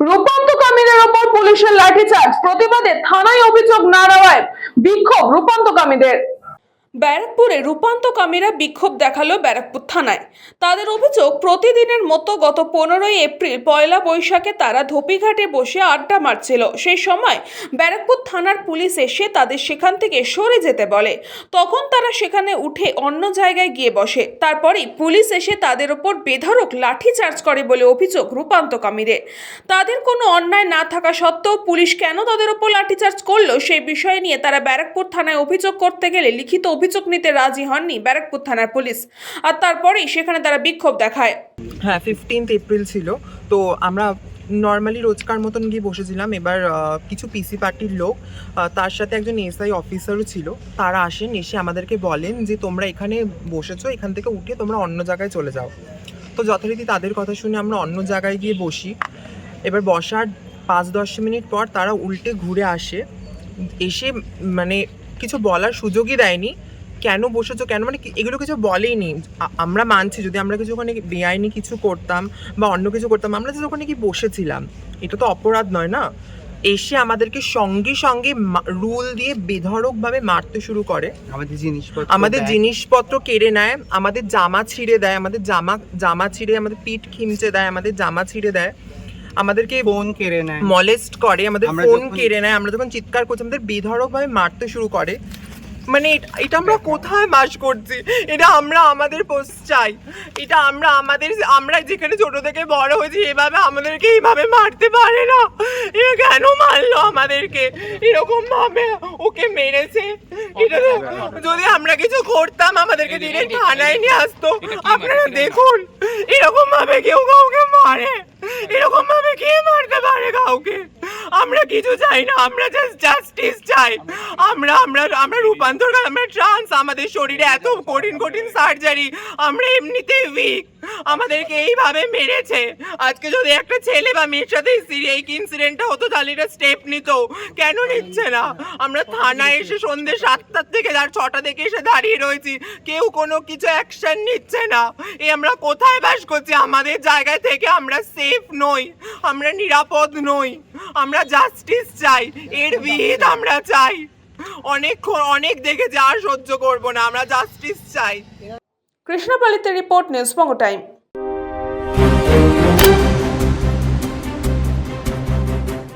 রূপান্তকামীদের উপর পুলিশের লাঠিচার্জ। প্রতিবাদে থানায় অভিযোগ না দেওয়ায় বিক্ষোভ রূপান্তকামীদের। ব্যারাকপুরে রূপান্তকামীরা বিক্ষোভ দেখাল ব্যারাকপুর থানায়। তাদের অভিযোগ, প্রতিদিনের মতো গত পনেরোই এপ্রিল পয়লা বৈশাখে তারা ধোপিঘাটে বসে আড্ডা মারছিল। সেই সময় ব্যারাকপুর থানার পুলিশ এসে তাদের সেখান থেকে সরে যেতে বলে। তখন তারা সেখানে উঠে অন্য জায়গায় গিয়ে বসে। তারপরেই পুলিশ এসে তাদের ওপর বেধড়ক লাঠিচার্জ করে বলে অভিযোগ রূপান্তকামীদের। তাদের কোনো অন্যায় না থাকা সত্ত্বেও পুলিশ কেন তাদের ওপর লাঠিচার্জ করল সেই বিষয় নিয়ে তারা ব্যারাকপুর থানায় অভিযোগ করতে গেলে লিখিত অভিযোগ নিতে রাজি হননি ব্যারাকপুর থানার পুলিশ। আর তারপরেই সেখানে তারা বিক্ষোভ দেখায়। হ্যাঁ ফিফটিন্থ এপ্রিল ছিল। তো আমরা নর্মালি রোজকার মতন গিয়ে বসেছিলাম। এবার কিছু পিসি পার্টির লোক তার সাথে একজন এসআই অফিসারও ছিল। তারা আসেন, এসে আমাদেরকে বলেন যে, তোমরা এখানে বসেছো, এখান থেকে উঠে তোমরা অন্য জায়গায় চলে যাও। তো যথারীতি তাদের কথা শুনে আমরা অন্য জায়গায় গিয়ে বসি। এবার বসার পাঁচ দশ মিনিট পর তারা উল্টে ঘুরে আসে। এসে মানে কিছু বলার সুযোগই দেয়নি। কেন বসেছো কেন? মানে এগুলো কিছু বলেইনি। আমরা মানছি যদি আমরা কিছু ওখানে বেআইনি কিছু করতাম বা অন্য কিছু করতাম আমরা যে ওখানে কি বসেছিলাম? এটা তো অপরাধ নয় না? এসে আমাদেরকে সঙ্গে সঙ্গে রুল দিয়ে বেধড়কভাবে মারতে শুরু করে। আমাদের জিনিসপত্র আমাদের জিনিসপত্র কেড়ে নেয় আমাদের জামা ছিঁড়ে দেয় আমাদের জামা জামা ছিঁড়ে আমাদের পিঠ খিমচে দেয় আমাদের জামা ছিঁড়ে দেয়। আমাদেরকে ফোন কেড়ে নেয়। মলেস্ট করে আমাদের ফোন কেড়ে নেয় আমরা যখন চিৎকার করছি আমাদের বেধড়ক ভাবে মারতে শুরু করে। মানে এটা- আমরা কোথায় মাস করছি? এটা আমরা আমাদের পোস্ট চাই। এটা আমরা আমাদের আমরা যেখানে ছোট থেকে বড় হয়েছি এভাবে আমাদেরকে এইভাবে মারতে পারে না। এ কেন মারলো আমাদেরকে? এরকম ভাবে ওকে মেরেছে। এটা যদি আমরা কিছু করতাম আমাদেরকে দিনে থানায় নিয়ে আসতো। আপনারা দেখুন এরকম ভাবে কেউ কাউকে মারে। এরকম ভাবে কে মারতে পারে কাউকে? আমরা কিছু চাই না, আমরা জাস্ট জাস্টিস চাই। আমরা আমরা আমরা রূপান্তর আমরা ট্রান্স আমাদের শরীরে এত কঠিন কঠিন সার্জারি আমরা এমনিতেই উইক আমাদেরকে এইভাবে মেরেছে। আজকে যদি একটা ছেলে বা মেয়ের সাথে এই- ইনসিডেন্টটা হতো, তাহলে এটা স্টেপ নিত। কেন নিচ্ছে না? আমরা থানায় এসে সন্ধ্যে সাতটার থেকে আর ছটা থেকে এসে দাঁড়িয়ে রয়েছি। কেউ কোনো কিছু অ্যাকশন নিচ্ছে না। এই আমরা কোথায় বাস করছি? আমাদের জায়গা থেকে আমরা সেফ নই। আমরা নিরাপদ নই। আমরা জাস্টিস চাই, এর বিহিত আমরা চাই। অনেক অনেক দেখে যা সহ্য করব না, আমরা জাস্টিস চাই। কৃষ্ণপালিতের রিপোর্ট নিউজ বঙ্গ টাইম